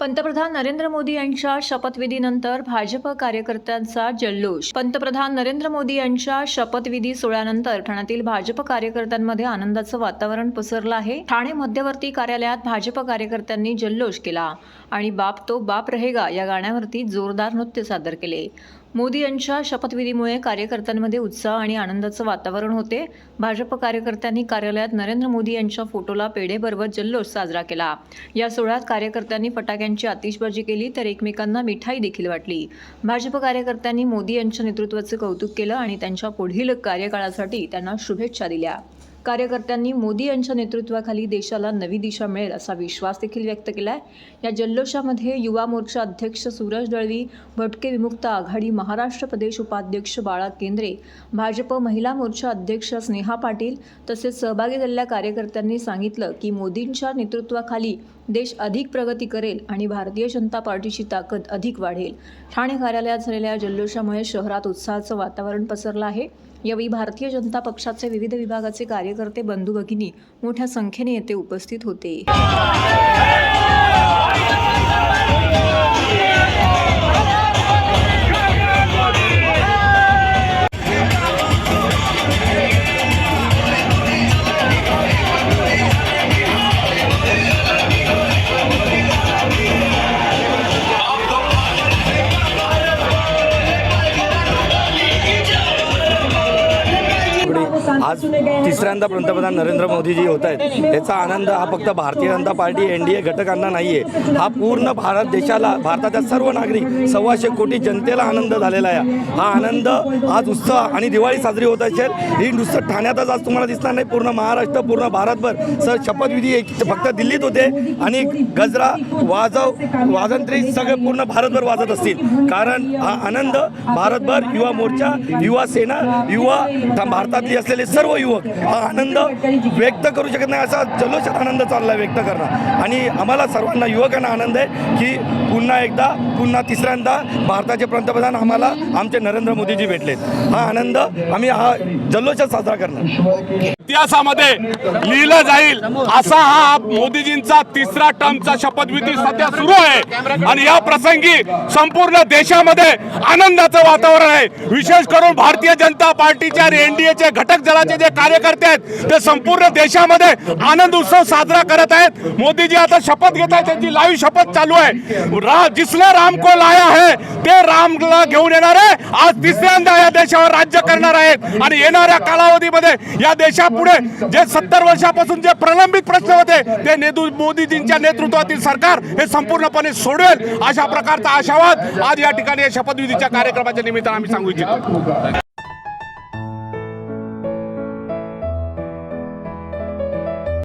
पंतप्रधान नरेंद्र मोदी यांच्या शपथविधीनंतर भाजप कार्यकर्त्यांचा जल्लोष. पंतप्रधान नरेंद्र मोदी यांच्या शपथविधी सोहळ्यानंतर ठाण्यातील भाजप कार्यकर्त्यांमध्ये आनंदाचं वातावरण पसरलं आहे. ठाणे मध्यवर्ती कार्यालयात भाजप कार्यकर्त्यांनी जल्लोष केला आणि बाप तो बाप रहेगा या गाण्यावरती जोरदार नृत्य सादर केले. मोदी यांच्या शपथविधीमुळे कार्यकर्त्यांमध्ये उत्साह आणि आनंदाचं वातावरण होते. भाजप कार्यकर्त्यांनी कार्यालयात नरेंद्र मोदी यांच्या फोटोला पेढेबरोबर जल्लोष साजरा केला. या सोहळ्यात कार्यकर्त्यांनी फटाक्यांची आतिषबाजी केली तर एकमेकांना मिठाई देखील वाटली. भाजप कार्यकर्त्यांनी मोदी यांच्या नेतृत्वाचं कौतुक केलं आणि त्यांच्या पुढील कार्यकाळासाठी त्यांना शुभेच्छा दिल्या. कार्यकर्त्यांनी मोदी यांच्या नेतृत्वाखाली देशाला नवी दिशा मिळेल असा विश्वास देखील व्यक्त केला आहे या जल्लोषामध्ये युवा मोर्चा अध्यक्ष सूरज दळवी भटके विमुक्त आघाडी महाराष्ट्र प्रदेश उपाध्यक्ष बाळा केंद्रे भाजप महिला मोर्चा अध्यक्ष स्नेहा पाटील तसेच सहभागी झालेल्या कार्यकर्त्यांनी सांगितलं की मोदींच्या नेतृत्वाखाली देश अधिक प्रगती करेल आणि भारतीय जनता पार्टीची ताकद अधिक वाढेल. ठाणे कार्यालयात झालेल्या जल्लोषामुळे शहरात उत्साहाचं वातावरण पसरलं आहे. यावेळी भारतीय जनता पक्षाचे विविध विभागाचे कार्यकर्ते बंधू भगिनी मोठ्या संख्येने येथे उपस्थित होते. आज तिसऱ्यांदा पंतप्रधान नरेंद्र मोदीजी होत आहेत. याचा आनंद हा फक्त Bharatiya Janata Party N D A घटकांना नाही आहे हा पूर्ण भारत देशाला भारताच्या सर्व नागरिक सव्वाशे कोटी जनतेला आनंद झालेला आहे. हा आनंद आज उत्साह आणि दिवाळी साजरी होत असेल. ही नुसतं ठाण्यातच आज तुम्हाला दिसणार नाही. पूर्ण महाराष्ट्र पूर्ण भारतभर. सर शपथविधी एक फक्त दिल्लीत होते आणि गजरा वाजव वाजंत्री सगळे पूर्ण भारतभर वाजत असतील. कारण हा आनंद भारतभर युवा मोर्चा युवा सेना युवा भारतातली असलेले सर्व युवक हा आनंद व्यक्त करू शकत नाही असा जल्लोषात आनंद चालला व्यक्त करणं. आणि आम्हाला सर्वांना युवकांना आनंद आहे की पुन्हा एकदा पुन्हा तिसऱ्यांदा भारताचे पंतप्रधान आम्हाला आमचे नरेंद्र मोदीजी भेटलेत. हा आनंद आम्ही हा जल्लोषात साजरा करणार. इतिहासामध्ये लिहिलं जाईल असा हा मोदीजींचा तिसरा टर्मचा शपथविधी सध्या सुरू आहे. आणि या प्रसंगी संपूर्ण देशामध्ये आनंदाचं वातावरण आहे. विशेष करून भारतीय जनता पार्टीच्या एनडीएचे घटक दलाचे जे कार्यकर्ते आहेत ते संपूर्ण देशामध्ये आनंद उत्सव साजरा करत आहेत. मोदीजी आता शपथ घेत आहेत त्यांची लाईव्ह शपथ चालू आहे. रा जिसने राम को लाया है रामला घेऊन येणार आहे आज तिसऱ्यांदा या देशावर राज्य करणार आहेत. आणि येणाऱ्या कालावधीमध्ये या देशापुढे जे सत्तर वर्षापासून जे प्रलंबित प्रश्न होते ते नेतृ मोदीजींच्या नेतृत्वातील सरकार हे संपूर्णपणे सोडवेल अशा प्रकारचा आशावाद आज या ठिकाणी या शपथविधीच्या कार्यक्रमाच्या निमित्तानं आम्ही सांगू इच्छितो.